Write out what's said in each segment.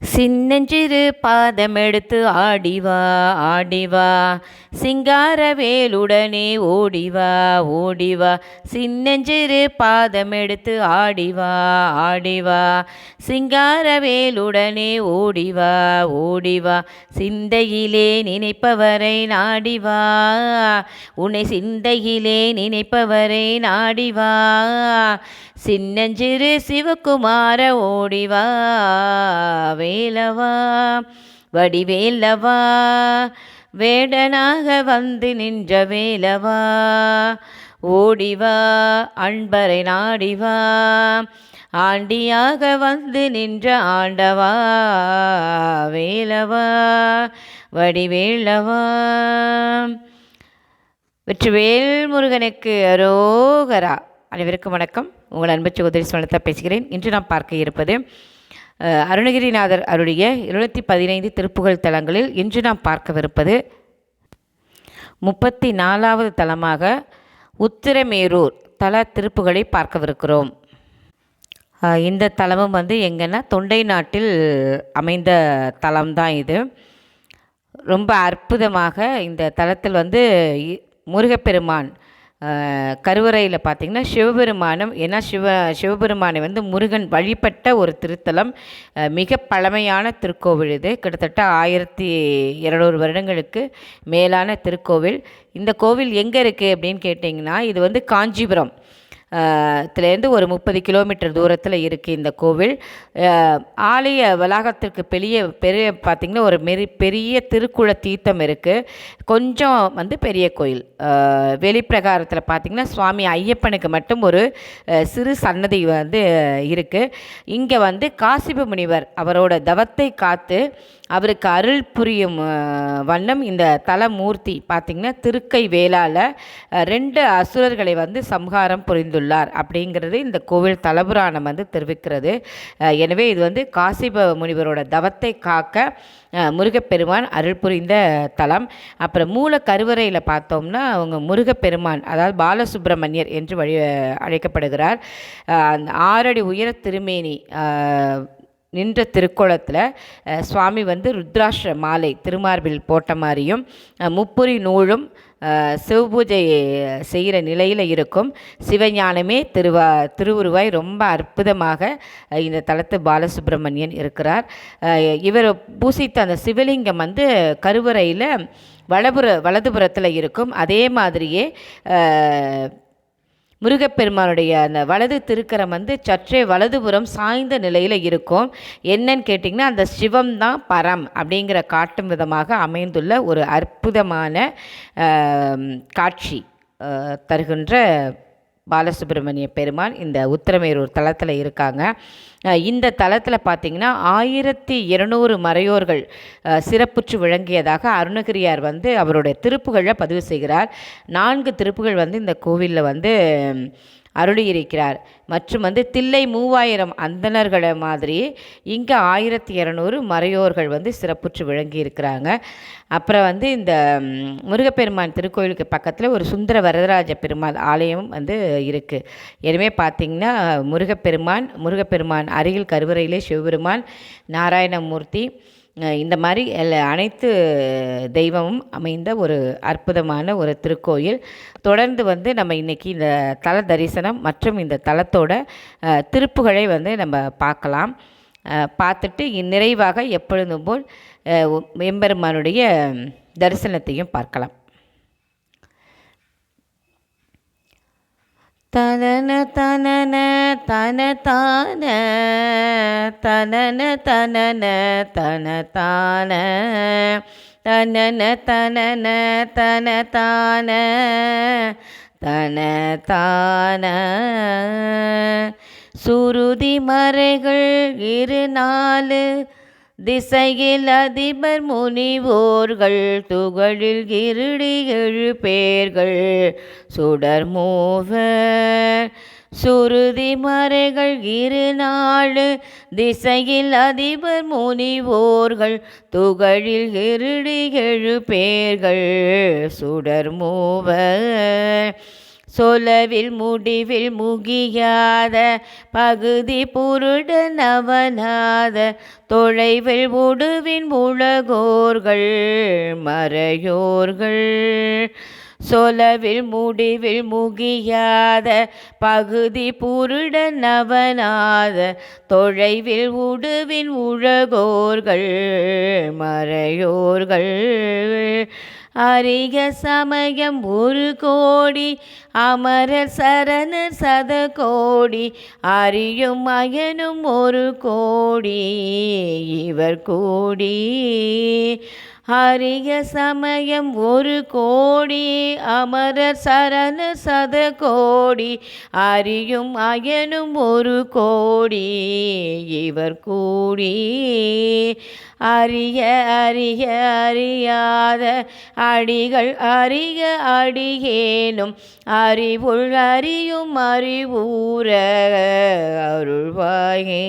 சின்னஞ்சிறு பாதமெடுத்து ஆடிவா ஆடிவா. சிங்கார வேலுடனே ஓடிவா ஓடிவா. சின்னஞ்சிறு பாதமெடுத்து ஆடிவா ஆடிவா. சிங்கார வேலுடனே ஓடிவா ஓடிவா. சிந்தையிலே நினைப்பவரை நாடிவா. உன்னை சிந்தையிலே நினைப்பவரை நாடிவா. சின்னஞ்சிறு சிவகுமார ஓடிவா வேலவா வடிவேலவா வேடனாக வந்து நின்ற வேலவா ஓடிவா அன்பரை நாடிவா ஆண்டியாக வந்து நின்ற ஆண்டவா வேலவா வடிவேலவா. வெற்றிவேல் முருகனுக்கு அரோகரா. அனைவருக்கும் வணக்கம். உங்கள் அன்பு சகோதரி சுனலதா பேசுகிறேன். இன்று நாம் பார்க்க இருப்பது அருணகிரிநாதர் அருளிய இருநூற்றி பதினைந்து திருப்புகழ் தலங்களில் இன்று நாம் பார்க்கவிருப்பது முப்பத்தி நாலாவது தலமாக உத்திரமேரூர் தல திருப்புகளை பார்க்கவிருக்கிறோம். இந்த தலமும் வந்து எங்கன்னா தொண்டை நாட்டில் அமைந்த தலம்தான் இது. ரொம்ப அற்புதமாக இந்த தலத்தில் வந்து இ- முருகப்பெருமான் கருவறையில் பார்த்திங்கன்னா சிவபெருமானம் ஏன்னா சிவ சிவபெருமானை வந்து முருகன் வழிபட்ட ஒரு திருத்தலம் மிக பழமையான திருக்கோவில் இது. கிட்டத்தட்ட ஆயிரத்தி இருநூறு வருடங்களுக்கு மேலான திருக்கோவில். இந்த கோவில் எங்கே இருக்குது அப்படின்னு கேட்டிங்கன்னா இது வந்து காஞ்சிபுரம். த்துலேருந்து ஒரு முப்பது கிலோமீட்டர் தூரத்தில் இருக்குது இந்த கோவில். ஆலய வளாகத்திற்கு பெரிய பெரிய பார்த்திங்கன்னா ஒரு மெரி பெரிய திருக்குள தீர்த்தம் இருக்குது கொஞ்சம் வந்து பெரிய கோயில். வெளிப்பிரகாரத்தில் பார்த்திங்கன்னா சுவாமி ஐயப்பனுக்கு மட்டும் ஒரு சிறு சன்னதி வந்து இருக்குது இங்கே வந்து காசிப முனிவர் அவரோட தவத்தை காத்து அவருக்கு அருள் புரியும் வண்ணம் இந்த தலமூர்த்தி பார்த்திங்கன்னா திருக்கை வேளால் ரெண்டு அசுரர்களை வந்து சம்ஹாரம் செய்துள்ளார் அப்படிங்கிறது இந்த கோவில் தலபுராணம் வந்து தெரிவிக்கிறது. எனவே இது வந்து காசிப முனிவரோட தவத்தை காக்க முருகப்பெருமான் அருள் புரிந்த தலம். அப்புறம் மூல கருவறையில் பார்த்தோம்னா அவங்க முருகப்பெருமான் அதாவது பாலசுப்பிரமணியர் என்று வழி அழைக்கப்படுகிறார். அந்த ஆறடி உயர திருமேனி நின்ற திருக்குளத்தில் சுவாமி வந்து ருத்ராஷ மாலை திருமார்பில் போட்ட மாதிரியும் முப்புரி நூலும் சிவபூஜை செய்கிற நிலையில் இருக்கும். சிவஞானமே திருவா திருவுருவாய் ரொம்ப அற்புதமாக இந்த தலத்து பாலசுப்பிரமணியன் இருக்கிறார். இவர் பூசித்த அந்த சிவலிங்கம் வந்து கருவறையில் வலபுற வலதுபுறத்தில் இருக்கும். அதே மாதிரியே முருகப்பெருமானுடைய அந்த வலது திருக்கரம் வந்து சற்றே வலதுபுறம் சாய்ந்த நிலையில் இருக்கும். என்னன்னு கேட்டிங்கன்னா அந்த சிவம் தான் பரம் அப்படிங்கிற காட்டும் விதமாக அமைந்துள்ள ஒரு அற்புதமான காட்சி தருகின்ற பாலசுப்ரமணிய பெருமான் இந்த உத்தரமேரூர் தலத்தில் இருக்காங்க. இந்த தலத்தில் பார்த்திங்கன்னா ஆயிரத்தி இருநூறு மறையோர்கள் சிறப்புற்று விளங்கியதாக அருணகிரியார் வந்து அவருடைய திருப்புகழை பதிவு செய்கிறார். நான்கு திருப்புகள் வந்து இந்த கோவிலில் வந்து அருளியிருக்கிறார். மற்றும் வந்து தில்லை மூவாயிரம் அந்தணர்களை மாதிரி இங்கே ஆயிரத்தி இரநூறு மறையோர்கள் வந்து சிறப்புற்று விளங்கி இருக்கிறாங்க அப்புறம் வந்து இந்த முருகப்பெருமான் திருக்கோயிலுக்கு பக்கத்தில் ஒரு சுந்தர வரதராஜ பெருமாள் ஆலயம் வந்து இருக்குது எனவே பார்த்திங்கன்னா முருகப்பெருமான் முருகப்பெருமான் அருகில் கருவறையிலே சிவபெருமான் நாராயணமூர்த்தி இந்த மாதிரி எல்லா அனைத்து தெய்வமும் அமைந்த ஒரு அற்புதமான ஒரு திருக்கோயில். தொடர்ந்து வந்து நம்ம இன்றைக்கி இந்த தல தரிசனம் மற்றும் இந்த தலத்தோட திருப்புகளை திருப்புகழை வந்து நம்ம பார்க்கலாம். பார்த்துட்டு இந்நிறைவாக நிறைவாக எப்பொழுதும் போல் எம்பெருமானுடைய தரிசனத்தையும் பார்க்கலாம். தனன தனன தன தான தனன தனன தன தான. தனன தனன தன தான தன தான. சுருதி மறைகள் இரு நாலு திசையில் அதிபர் முனிவோர்கள் துகளில் இருடி எழு பேர்கள் சுடர் மூவர். சுருதி மறைகள் இரு நாலு திசையில் அதிபர் முனிவோர்கள் துகளில் இருடி எழு பேர்கள். சுடர் மூவர் சொலவில் முடிவில் முகியாத. பகுதி புருட நவநாத தொலைவில் உடுவின் உலகோர்கள் மறையோர்கள். சொலவில் முடிவில் முகியாத பகுதி புருட அவனாத தொழைவில் உடுவின் உழகோர்கள் மறையோர்கள். அரிக சமயம் ஒரு கோடி அமரர் சரணர் சத கோடி அறியும் மயனும் ஒரு கோடி இவர் கூடி. அரிய சமயம் ஒரு கோடி அமரர் சரண சத கோடி அறியும் அயனும் ஒரு கோடி இவர் கூடி. அறிய அறிய அறியாத அடிகள் அறிய அடியேனும் அறிவுள் அறியும் அறிவூர அருள்வாயே.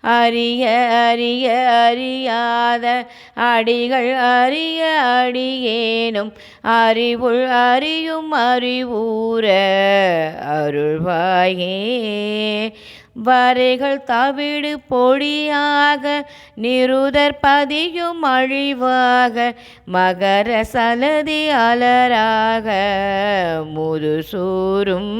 அறிய அறிய அறியாத அடிகள் அறிய அடியேனும் அறிவுள் அறியும் அறிவூர அருள்வாயே. வரைகள் தவிடு பொடியாக நிருதர் பதியும் அழிவாக மகர சலதி அலராக முதுசூரும்.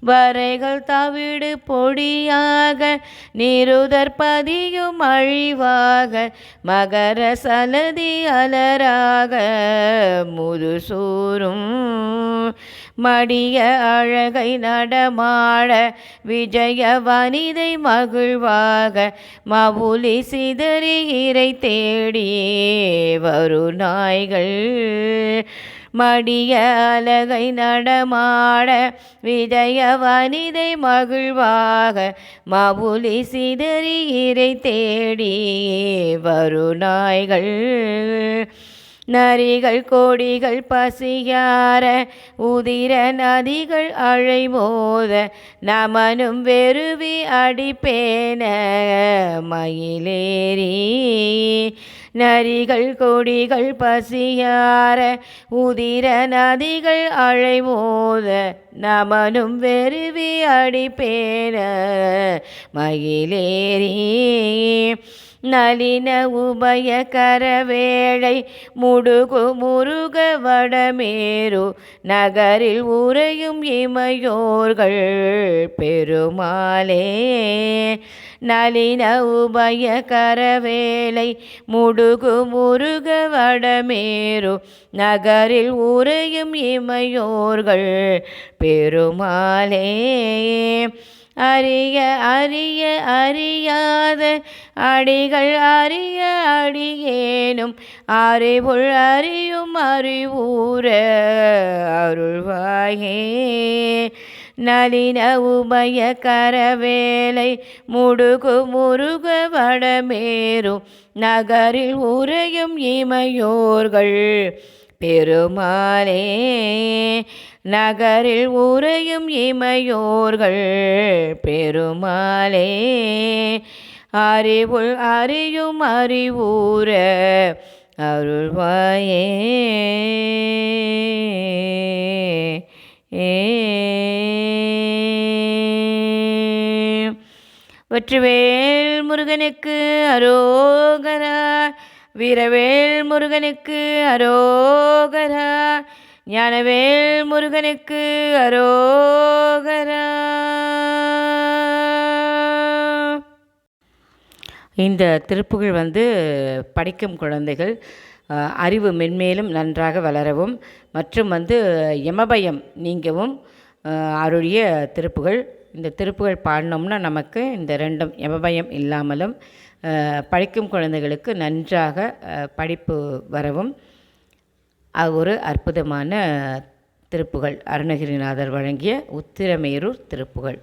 வரைகள் தவிடு பொடியாக நிருதர் பதியும் அழிவாக மகர சலதி அலராக முதுசூரும். மடிய அழகை நடமாட விஜய வனிதை மகிழ்வாக மவுலி சிதறி இறை தேடி வரு நாய்கள். மடிய அலகை நடமாட விஜய வனிதை மகிழ்வாக மவுலி சிதறி இறை தேடி வரு நாய்கள். நரிகள் கோடிகள் பசியார உதிர நதிகள் அழைமோத நமனும் வெறுவி அடிப்பேன மயிலேறி. நரிகள் கொடிகள் பசியார உதிர நதிகள் அழைமோத நமனும் வெறுவி அடிப்பேன மயிலேறி. நளின உபய கரவேளை முடுகு முருக வடமேரு நகரில் உறையும் இமையோர்கள் பெருமாளே. நளின உபய கரவேளை முடுகு முருக வடமேரு நகரில் உறையும் இமையோர்கள் பெருமாளே. அறிய அறிய அறியாத அடிகள் அறிய அடியேனும். அறிவுள் அறியும் அறிவூர அருள்வாயே. நளின உபய கரவேலை முடுகு முருக வடமேரும் நகரில் உறையும் இமையோர்கள் பெருமானே நகரில் உறையும் இமையோர்கள் பெருமாளே அறிவுள் அறியும் அறிவூர அருள்வாயே. வெற்றிவேல் முருகனுக்கு அரோகரா வீரவேல் முருகனுக்கு அரோகரா. ஞானவேல் முருகனுக்கு அரோகரா. இந்த திருப்புகள் வந்து படிக்கும் குழந்தைகள் அறிவு மென்மேலும் நன்றாக வளரவும் மற்றும் வந்து யமபயம் நீங்கவும் அருளிய திருப்புகள் இந்த திருப்புகள் பாடினோம்னா நமக்கு இந்த ரெண்டும் யமபயம் இல்லாமலும் படிக்கும் குழந்தைகளுக்கு நன்றாக படிப்பு வரவும். அது ஒரு அற்புதமான திருப்புகள் அருணகிரிநாதர் வழங்கிய உத்திரமேரூர் திருப்புகள்.